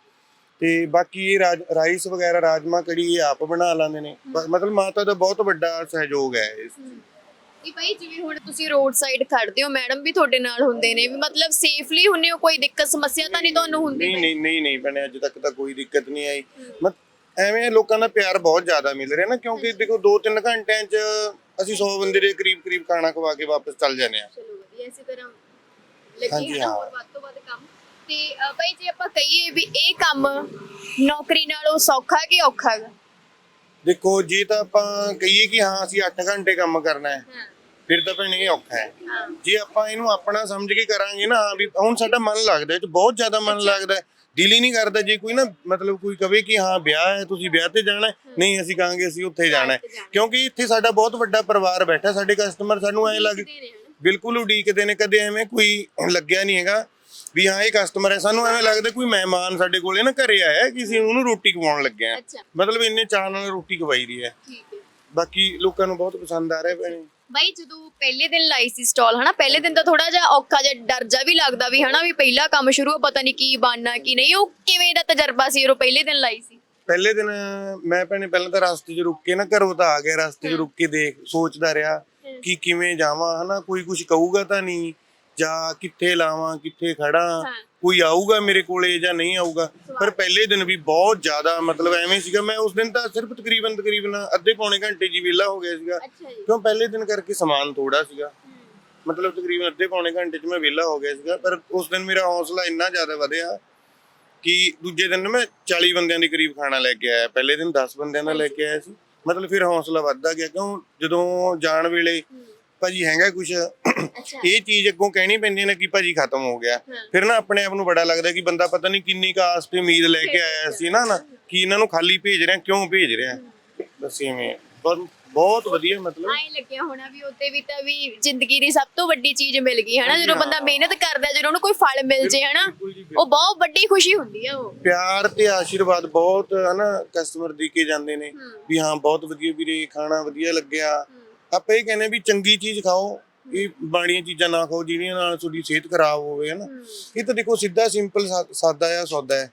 ਤੇ ਬਾਕੀ ਇਹ ਰਾਜ- ਰਾਈਸ ਵਗੈਰਾ ਰਾਜਮਾ ਕੜੀ ਇਹ ਆਪ ਬਣਾ ਲੈਂਦੇ ਨੇ। ਬ- ਮਤਲਬ ਮਾਤਾ ਦਾ ਬਹੁਤ ਵੱਡਾ ਸਹਿਯੋਗ ਹੈ ਇਸ
ਇਹ ਭਾਈ ਜਿਵੇਂ ਹੁਣ ਤੁਸੀਂ ਰੋਡ ਸਾਈਡ ਖੜਦੇ ਹੋ ਮੈਡਮ ਵੀ ਤੁਹਾਡੇ ਨਾਲ ਹੁੰਦੇ ਨੇ। ਵੀ ਮਤਲਬ ਸੇਫਲੀ ਹੁੰਨੇ ਹੋ ਕੋਈ ਦਿੱਕਤ ਸਮੱਸਿਆ ਤਾਂ ਨਹੀਂ ਤੁਹਾਨੂੰ ਹੁੰਦੀ
ਨਹੀਂ ਨਹੀਂ ਨਹੀਂ ਨਹੀਂ ਭੈਣੇ ਅੱਜ ਤੱਕ ਤਾਂ ਕੋਈ ਦਿੱਕਤ ਨਹੀਂ ਆਈ। ਮਤ ਐਵੇਂ ਲੋਕਾਂ ਦਾ ਪਿਆਰ ਬਹੁਤ ਜ਼ਿਆਦਾ ਮਿਲ ਰਿਹਾ ਨਾ ਕਿਉਂਕਿ ਦੇਖੋ 2-3 ਘੰਟਿਆਂ 'ਚ ਅਸੀਂ 100 ਬੰਦੇ ਦੇ ਕਰੀਬ ਕਰੀਬ ਖਾਣਾ ਖਵਾ ਕੇ ਵਾਪਸ ਚੱਲ ਜਾਂਦੇ ਆ
ਚਲੋ ਵਧੀਆ ਇਸੇ ਤਰ੍ਹਾਂ ਲੱਗੀ
ਹਾਂਜੀ,
ਹੈ ਨਾ
ਹਾਂ।
ਹੋਰ ਵੱਧ ਤੋਂ ਵੱਧ ਕੰਮ? ਤੇ ਅ, ਜੇ ਆਪਾਂ ਕਹੀਏ ਵੀ ਇਹ ਕੰਮ ਨੌਕਰੀ ਨਾਲੋਂ ਸੌਖਾ ਕਿ ਔਖਾ ਹੈਗਾ
ਦੇਖੋ ਜੇ ਤਾਂ ਆਪਾਂ ਕਹੀਏ ਕਿ ਹਾਂ ਅਸੀਂ 8 ਘੰਟੇ ਕੰਮ ਕਰਨਾ ਹੈ ਫਿਰ ਤਾਂ ਭੈਣੇ ਇਹ ਔਖਾ ਹੈ। ਜੇ ਆਪਾਂ ਇਹਨੂੰ ਆਪਣਾ ਸਮਝ ਕੇ ਕਰਾਂਗੇ ਨਾ ਹਾਂ ਵੀ ਹੁਣ ਸਾਡਾ ਮਨ ਲੱਗਦਾ ਇਹ ਚ ਬਹੁਤ ਜ਼ਿਆਦਾ ਮਨ ਲੱਗਦਾ ਹੈ। ਦਿਲ ਹੀ ਨਹੀਂ ਕਰਦਾ ਜੇ ਕੋਈ ਨਾ ਮਤਲਬ ਕੋਈ ਕਵੇ ਕਿ ਹਾਂ ਵਿਆਹ ਹੈ ਤੁਸੀਂ ਵਿਆਹ ਤੇ ਜਾਣਾ ਹੈ। ਨਹੀਂ ਅਸੀਂ ਕਹਾਂਗੇ ਅਸੀਂ ਉੱਥੇ ਜਾਣਾ ਹੈ। ਕਿਉਂਕਿ ਇੱਥੇ ਸਾਡਾ ਬਹੁਤ ਵੱਡਾ ਪਰਿਵਾਰ ਬੈਠਾ ਸਾਡੇ ਕਸਟਮਰ ਸਾਨੂੰ ਐ ਲੱਗ ਬਿਲਕੁਲ ਉਡੀਕਦੇ ਨੇ ਕਦੇ ਐਵੇਂ ਕੋਈ ਲੱਗਿਆ ਨਹੀਂ ਹੈਗਾ। ਵੀ ਹਾਂ ਇਹ ਕਸਟਮਰ ਹੈ। ਸਾਨੂੰ ਐਵੇਂ ਲੱਗਦਾ ਕੋਈ ਮਹਿਮਾਨ ਸਾਡੇ ਕੋਲੇ ਨਾ ਘਰੇ ਆਇਆ ਕਿ ਅਸੀਂ ਉਹਨੂੰ ਰੋਟੀ ਖਵਾਉਣ ਲੱਗੇ ਆ
ਅੱਛਾ।
ਮਤਲਬ ਇੰਨੇ ਚਾਅ ਨਾਲ ਰੋਟੀ ਖਵਾਈ ਦੀ ਹੈ।
ਠੀਕ ਹੈ।
ਬਾਕੀ ਲੋਕਾਂ ਨੂੰ ਬਹੁਤ ਪਸੰਦ ਆ ਰਿਹਾ ਭੈਣੇ।
ਬਾਈ ਜਦੋਂ ਪਹਿਲੇ ਦਿਨ ਲਾਈ ਸੀ ਸਟਾਲ ਹਨਾ ਪਹਿਲੇ ਦਿਨ ਤਾਂ ਥੋੜਾ ਜਿਹਾ ਔਖਾ ਜਿਹਾ ਡਰ ਜਾ ਵੀ ਲੱਗਦਾ ਵੀ ਹਨਾ ਵੀ ਪਹਿਲਾ ਕੰਮ ਸ਼ੁਰੂ ਆ ਪਤਾ ਨਹੀਂ ਕੀ ਬਣਨਾ ਕੀ ਨਹੀਂ। ਉਹ ਕਿਵੇਂ ਦਾ ਤਜਰਬਾ ਸੀ ਜਦੋਂ ਪਹਿਲੇ ਦਿਨ ਲਾਈ ਸੀ?
ਪਹਿਲੇ ਦਿਨ ਮੈਂ ਭੈਣੇ ਪਹਿਲਾਂ ਤਾਂ ਰਸਤੇ 'ਚ ਰੁੱਕ ਕੇ ਨਾ ਘਰੋਂ ਤਾਂ ਆ ਗਿਆ ਰਸਤੇ 'ਚ ਰੁੱਕ ਕੇ ਦੇਖ ਸੋਚਦਾ ਰਿਹਾ ਕਿ ਕਿਵੇਂ ਜਾਵਾਂ ਹਨਾ ਕੋਈ ਕੁਝ ਕਹੂਗਾ ਤਾਂ ਨਹੀਂ। ਜਾਂ ਕਿੱਥੇ ਲਾਵਾਂ ਕਿੱਥੇ ਖੜਾ। ਕੋਈ ਆਊਗਾ ਮੇਰੇ ਕੋਲੇ ਜਾਂ ਨਹੀਂ ਆਊਗਾ? ਪਰ ਪਹਿਲੇ ਦਿਨ ਵੀ ਬਹੁਤ ਜ਼ਿਆਦਾ ਮਤਲਬ ਐਵੇਂ ਸੀਗਾ। ਮੈਂ ਉਸ ਦਿਨ ਤਾਂ ਸਿਰਫ ਤਕਰੀਬਨ ਤਕਰੀਬਨ ਅੱਧੇ ਪੌਣੇ ਘੰਟੇ ਜੀ ਵਿਹਲਾ ਹੋ ਗਿਆ ਸੀਗਾ। ਕਿਉਂ ਪਹਿਲੇ ਦਿਨ ਕਰਕੇ ਸਮਾਨ ਥੋੜਾ ਸੀਗਾ। ਮਤਲਬ ਤਕਰੀਬਨ ਅੱਧੇ ਪੌਣੇ ਘੰਟੇ 'ਚ ਮੈਂ ਵਿਹਲਾ ਹੋ ਗਿਆ ਸੀਗਾ। ਪਰ ਉਸ ਦਿਨ ਮੇਰਾ ਹੌਸਲਾ ਇੰਨਾ ਜ਼ਿਆਦਾ ਵਧਿਆ ਕਿ ਦੂਜੇ ਦਿਨ ਮੈਂ 40 ਬੰਦਿਆਂ ਦੇ ਕਰੀਬ ਖਾਣਾ ਲੈ ਕੇ ਆਇਆ। ਪਹਿਲੇ ਦਿਨ 10 ਬੰਦਿਆਂ ਦਾ ਲੈ ਕੇ ਆਇਆ ਸੀ। ਮਤਲਬ ਫਿਰ ਹੌਸਲਾ ਵੱਧਦਾ ਗਿਆ। ਕਿਉਂ? ਜਦੋਂ ਜਾਣ ਵੇਲੇ ਭਾਜੀ ਹੈਗਾ ਕੁਝ
ਅੱਛਾ
ਇਹ ਚੀਜ਼ ਅੱਗੋਂ ਕਹਿਣੀ ਪੈਂਦੀ ਨੇ ਕਿ ਭਾਜੀ ਖਤਮ ਹੋ ਗਿਆ। ਫਿਰ ਨਾ ਆਪਣੇ ਆਪ ਨੂੰ ਬੜਾ ਲੱਗਦਾ ਕਿ ਬੰਦਾ ਪਤਾ ਨਹੀਂ ਕਿੰਨੀ ਕਾਸ ਤੇ ਉਮੀਦ ਲੈ ਕੇ ਆਇਆ ਸੀ ਨਾ ਨਾ ਕਿ ਇਹਨਾਂ ਨੂੰ ਖਾਲੀ ਭੇਜ ਰਿਹਾ ਕਿਉਂ ਭੇਜ ਰਿਹਾ। ਬਸ ਇਵੇਂ। ਬਹੁਤ ਵਧੀਆ ਮਤਲਬ।
ਆਏ ਲੱਗਿਆ ਹੋਣਾ ਵੀ ਉੱਤੇ ਵੀ ਤਾਂ ਵੀ ਜ਼ਿੰਦਗੀ ਦੀ ਸਭ ਤੋਂ ਵੱਡੀ ਚੀਜ਼ ਮਿਲ ਗਈ ਹਨਾ? ਜਦੋਂ ਬੰਦਾ ਮਿਹਨਤ ਕਰਦਾ ਜਦੋਂ ਉਹਨੂੰ ਕੋਈ ਫਲ ਮਿਲ ਜੇ ਹਨਾ? ਉਹ ਬਹੁਤ ਵੱਡੀ ਖੁਸ਼ੀ ਹੁੰਦੀ ਆ ਉਹ।
ਪਿਆਰ ਤੇ ਆਸ਼ੀਰਵਾਦ ਬਹੁਤ ਹਨਾ ਕਸਟਮਰ ਦੇ ਕੇ ਜਾਂਦੇ ਨੇ। ਵੀ ਹਾਂ ਬਹੁਤ ਵਧੀਆ ਵੀਰੇ ਖਾਣਾ ਵਧੀਆ ਲੱਗਿਆ। ਆਪਾਂ ਇਹ ਕਹਿੰਦੇ ਵੀ ਚੰਗੀ ਚੀਜ਼ ਖਾਓ ਇਹ ਬਾਣੀਆਂ ਚੀਜ਼ਾਂ ਨਾ ਖਾਓ ਜਿਹੜੀਆਂ ਨਾਲ ਤੁਹਾਡੀ ਸਿਹਤ ਖਰਾਬ ਹੋਵੇ ਹਨਾ। ਇਹ ਤਾਂ ਦੇਖੋ ਸਿੱਧਾ ਸਿੰਪਲ ਸਾਦਾ ਆ ਸੌਦਾ ਹੈ।